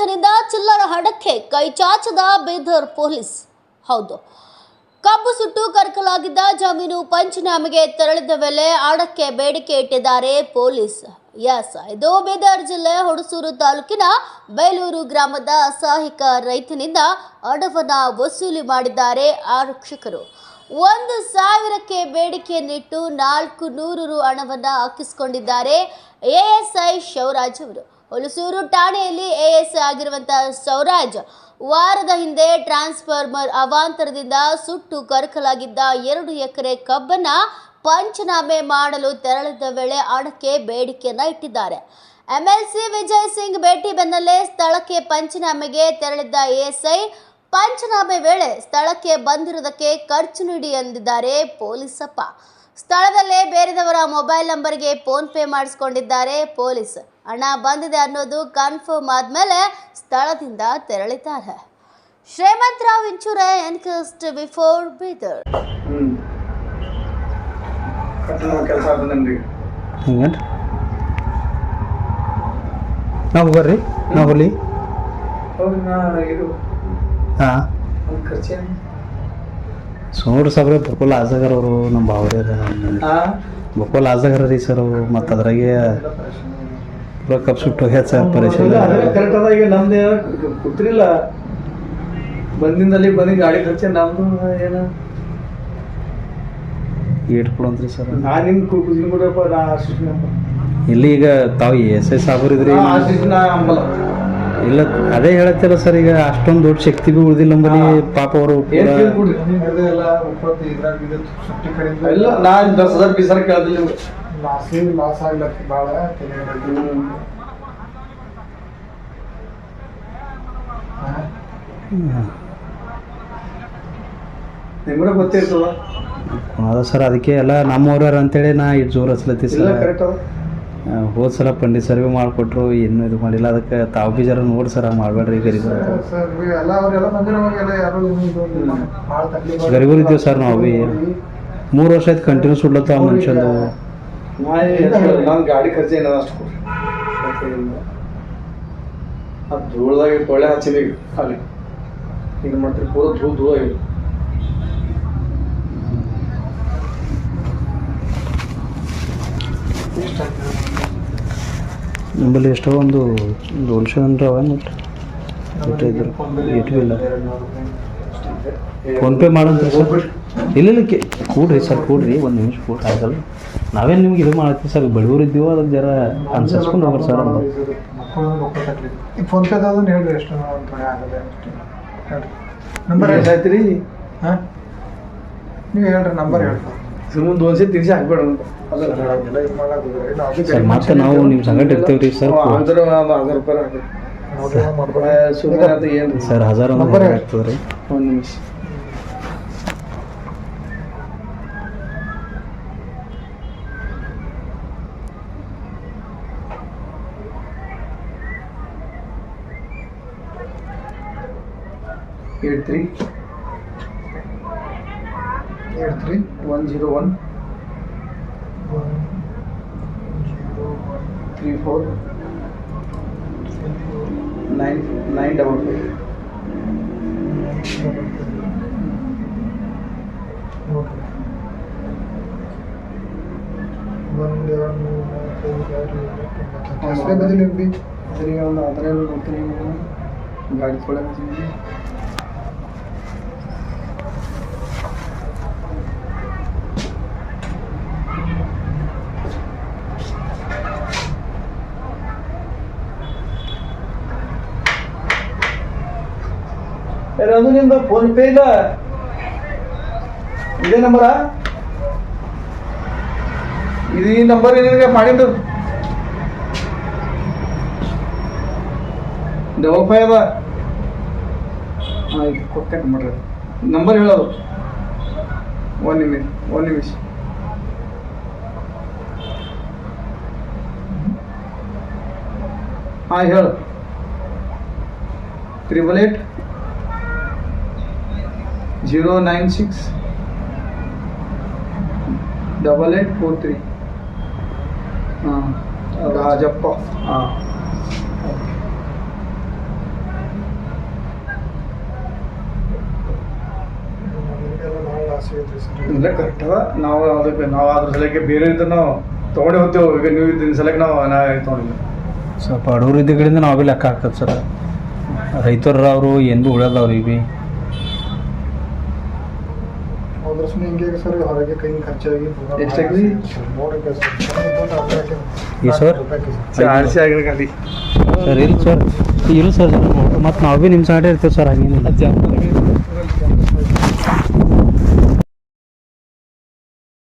ರೈತನಿಂದ ಚಿಲ್ಲರ ಹಡಕ್ಕೆ ಕೈ ಚಾಚದ ಬೀದರ್ ಪೊಲೀಸ್. ಹೌದು. ಕಬ್ಬು ಸುಟ್ಟು ಕರಕಲಾಗಿದ್ದ ಜಮೀನು ಪಂಚನಾಮೆಗೆ ತೆರಳಿದ ವೇಳೆ ಅಡಕ್ಕೆ ಬೇಡಿಕೆ ಇಟ್ಟಿದ್ದಾರೆ ಪೊಲೀಸ್. ಎಸ್ ಇದು ಬೀದರ್ ಜಿಲ್ಲೆ ಹುಣಸೂರು ತಾಲೂಕಿನ ಬೇಲೂರು ಗ್ರಾಮದ ಅಸಹಾಯಕ ರೈತನಿಂದ ಅಡವನ ವಸೂಲಿ ಮಾಡಿದ್ದಾರೆ ಆರಕ್ಷಕರು. ಒಂದು ಸಾವಿರಕ್ಕೆ ಬೇಡಿಕೆಯನ್ನಿಟ್ಟು ನಾಲ್ಕು ನೂರು ರು ಹಣವನ್ನು ಹಾಕಿಸಿಕೊಂಡಿದ್ದಾರೆ ಎಎಸ್ಐ ಶಿವರಾಜ್ ಅವರು. ಹುಲಸೂರು ಠಾಣೆಯಲ್ಲಿ ಎಎಸ್ ಆಗಿರುವಂತಹ ಸೌರಾಜ್, ವಾರದ ಹಿಂದೆ ಟ್ರಾನ್ಸ್ಫಾರ್ಮರ್ ಅವಾಂತರದಿಂದ ಸುಟ್ಟು ಕರಕಲಾಗಿದ್ದ ಎರಡು ಎಕರೆ ಕಬ್ಬನ್ನ ಪಂಚನಾಮೆ ಮಾಡಲು ತೆರಳಿದ ವೇಳೆ ಹಣಕ್ಕೆ ಬೇಡಿಕೆಯನ್ನ ಇಟ್ಟಿದ್ದಾರೆ. ಎಂಎಲ್ಸಿ ವಿಜಯ್ ಸಿಂಗ್ ಭೇಟಿ ಬೆನ್ನಲ್ಲೇ ಸ್ಥಳಕ್ಕೆ ಪಂಚನಾಮೆಗೆ ತೆರಳಿದ್ದ ಎಎಸ್ಐ, ಪಂಚನಾಮೆ ವೇಳೆ ಸ್ಥಳಕ್ಕೆ ಬಂದಿರುವುದಕ್ಕೆ ಖರ್ಚು ನೀಡಿ ಎಂದಿದ್ದಾರೆ ಪೊಲೀಸಪ್ಪ. ಸ್ಥಳದಲ್ಲೇ ಬೇರೆದವರ ಮೊಬೈಲ್ ನಂಬರ್ಗೆ ಫೋನ್ ಪೇ ಮಾಡಿಸ್ಕೊಂಡಿದ್ದಾರೆ ಪೊಲೀಸ್. ಹಣ ಬಂದಿದೆ ಅನ್ನೋದು ಕನ್ಫರ್ಮ್ ಆದಮೇಲೆ ಸ್ಥಳದಿಂದ ತೆರಳಿದ್ದಾರೆ. ಶ್ರೀಮಂತ್ ರಾವ್ ಇಂಚೂರ ಎನ್ಕಸ್ಟ್ ಬಿಫೋರ್ ಬೀದರ್ ನಾವು ಬರ್ರಿ ನಾವು ಬರ್ಲಿ. ಹಾಂ. ಸೋಡ್ರಿ ಸಾಬ್ರೆ ಬಕೋಲ್ ಆಜಗರ್ ಅವರು ನಮ್ಮ ಭಾವ್ರಿ ಬುಕೋಲ್ ಆಜಾಗರ ರೀ ಸರ್ ಮತ್ತು ಅದ್ರಾಗೆ ಪೂರ ಕಪ್ ಸುಟ್ಟು ಸರ್ ಪರೇಶಾನ್ ಕರೆಕ್ಟ್ ಅದ ಈಗ ನಮ್ದು ಗೊತ್ತಿರಲಿಲ್ಲ ಬಂದಿಂದಲ್ಲಿ ಬಂದಿ ಗಾಡಿ ಖರ್ಚೆ ನಮ್ದು ಏನು? ಏಟ್ ಕೊಡಂತ್ರಿ ಸರ್ ನಾ ನಿಮ್ ಕುದಿನ ಕೊಡಪ್ಪ ನಾ ಅಸಿಸ್ಟ್ ಇಲ್ಲಿ ಈಗ ತಾವು ಎಸ್ ಎಸ್ ಸಾಬ್ರು ಇದ್ರಿ ಅಸಿಸ್ಟ್ ನಾ ಅಂಬಲ್ಲ. ಇಲ್ಲ ಅದೇ ಹೇಳತ್ತಿಲ್ಲ ಸರ್ ಈಗ ಅಷ್ಟೊಂದು ದೊಡ್ಡ ಶಕ್ತಿ ಬಿ ಉಳಿದಿಲ್ಲ ನಮ್ಮಲ್ಲಿ. ಪಾಪ ಅವರು ಎಲ್ಲ ಇದ್ರಾಗ ಇಲ್ಲ ನಾನು ದಸ್ ಹಜಾರ್ ಬೀಸ್ ಕೇಳ್ದಿಲ್ಲ ನಿಮ್ಗೆ ಲಾಸ್ ಲಾಸ್ ಆಗ್ಲತ್ತ ಭಾಳ ನಿಮ್ಗೆ ಗೊತ್ತಿರ್ತದ ಅದ ಸರ್ ಅದಕ್ಕೆ ಎಲ್ಲ ನಮ್ಮವ್ರ ಅಂತೇಳಿ ನಾ ಇದು ಜೋರು ಹಚ್ಲತ್ತಿ ಸರ್. ಹೋದ ಸಲ ಪಂಡಿತ್ ಸರ್ವೆ ಮಾಡಿಕೊಟ್ರು ಏನು ಇದು ಮಾಡಿಲ್ಲ. ಅದಕ್ಕೆ ತಾವು ಬಿ ಜರ ನೋಡಿ ಸರ್ ಮಾಡಬೇಡ್ರಿ ಗರೀಬ್. ಸರ್ ಎಲ್ಲ ಅವರೆಲ್ಲ ಬಂದಿರೋವಾಗೆಲ್ಲ ಯಾರು ಏನು ಇದು ಭಾಳ ತಕ್ಲೀಫ್ ಗರೀಬರು ಇದ್ದೀವಿ ಸರ್ ನಾವು. ಬಿ ಮೂರು ವರ್ಷ ಆಯ್ತು ಕಂಟಿನ್ಯೂಸ್ ಉಡ್ಲತ್ತ ಮನುಷ್ಯಂದು. ನಾನು ಗಾಡಿ ಖರ್ಚು ಏನದ ಅಷ್ಟು ಅದು ಧೂಳ್ದಾಗ ತೊಳೆ ಹಚ್ಚಿದೀವಿ ಈಗ ಅಲ್ಲಿ ಈಗ ಮಾಡ್ತೀರಿ ಪೂರ ಧೂಳು ಧೂಳು ಆಗಿದೆ. ನಿಂಬಲ್ಲಿ ಎಷ್ಟೋ ಒಂದು ಒಂದು ವರ್ಷ ಅಂದ್ರೆ ಅವ ಫೋನ್ಪೇ ಮಾಡಂತ ಸರ್. ಇಲ್ಲ ಇಲ್ಲ ಕೇ ಕೂಡ್ರಿ ಸರ್ ಕೂಡ್ರಿ. ಒಂದು ನಿಮಿಷ ಕೂಡ ಆಗಲ್ಲ ನಾವೇನು ನಿಮ್ಗೆ ಇದು ಮಾಡತ್ತೀವಿ ಸರ್? ಬಡವರು ಇದ್ದೀವೋ ಅದಕ್ಕೆ ಜರ ಅನ್ಸರ್ಸ್ಕೊಂಡು ಹೋಗ್ರಿ ಸರ್ ಅಂತ ಮಕ್ಕಳು ಮಕ್ಕಳು ತಕ್ಲೀಫ್ ಈಗ ಫೋನ್ ಪೇ ಅದನ್ನ ಹೇಳ್ರಿ ಎಷ್ಟು ಒಂದು ನಂಬರ್ ಎಷ್ಟು ರೀ ಹಾಂ? ನೀವು ಹೇಳ್ರಿ ನಂಬರ್ ಹೇಳ್ರಿ. ಸುಮ್ಮನೆ ದೋನ್ಸೆ ತಿರ್ಸಿ ಹಾಕ್ಬೇಡ ಅಂತ. ಮತ್ತೆ ನಾವು ನಿಮ್ಮ ಸಂಗಟ ಇರ್ತೀವಿ ರೀ ಸರ್ ಅದರ ಅದರ ರೂಪಾಯಿ ಹಾಕ್ರಿ ನೋಡ್ರಿ ಮಾಡ್ಬೇಡ ಸುಮ್ಮನೆ ಅದು ಏನು ಸರ್ ಹಜಾರ್ ನಂಬರ್ ಅಂದ್ರೆ ಹೇಳಿ. ಆಗ್ತದೆ ರೀ ಒಂದು ನಿಮಿಷ ಏಟ್ ತ್ರೀ ಹೇಳ್ರಿ one zero one three four nine nine double five ಒಂದು ಎರಡು ಮೂರು ನಾಲ್ಕು ಐದು ಅದು ನಿಮ್ದು ಫೋನ್ ಪೇ ಇಲ್ಲ. ಇದೇ ನಂಬರಾ ಇದು ಈ ನಂಬರ್ ಏನಿದೆ ಮಾಡಿದ್ದು? ಡಬಲ್ ಫೈವ್ ಆಯ್ತು ಕೊಟ್ಟೆ ಮಾಡ್ರಿ. ನಂಬರ್ ಹೇಳೋದು. ಒನ್ ನಿಮಿಷ ಒನ್ ನಿಮಿಷ. ಹಾಂ, ಹೇಳು. Triple eight zero nine six double eight four three ಹಾಂ ರಾಜಪ್ಪ ಹಾಂ ಇಲ್ಲ ಕರೆಕ್ಟ್ ಅದ ನಾವು ಅದಕ್ಕೆ ನಾವು ಅದ್ರ ಸಲಕ್ಕೆ ಬೇರೆ ಇದನ್ನು ತೊಗೊಂಡೇ ಹೋಗ್ತೇವೆ ಈಗ ನೀವು ಇದ್ದಿನ ಸಲಕ್ಕೆ ನಾವು ನಾ ಸ್ವಲ್ಪ ಬಡವ್ರ ಇದ್ದ ಕಡೆಯಿಂದ ನಾವು ಭೀ ಲೆಕ್ಕ ಆಗ್ತದೆ ಸರ್. ರೈತರು ಅವರು ಎಂದು ಉಳಿಯಲ್ಲ ಅವ್ರಿಗೆ ಭೀ. ವರ್ಷ ಹಿಂಗೆ ಸರ್ ಹೊರಗೆ ಕೈ ಖರ್ಚಾಗಿ ಎಷ್ಟಾಗಿ? ಸರ್ ಈ ಸರ್? ಆರ್ಸಿ ಆಗಿರೋ ಖಾಲಿ ಸರ್ ಇಲ್ಲ ಸರ್ ಇಲ್ಲ ಸರ್ ಮತ್ತೆ ನಾವು ಭೀ ನಿಮ್ಮ ಸೈಡ್ ಇರ್ತೀವಿ ಸರ್ ಹಾಗೇನಿಲ್ಲ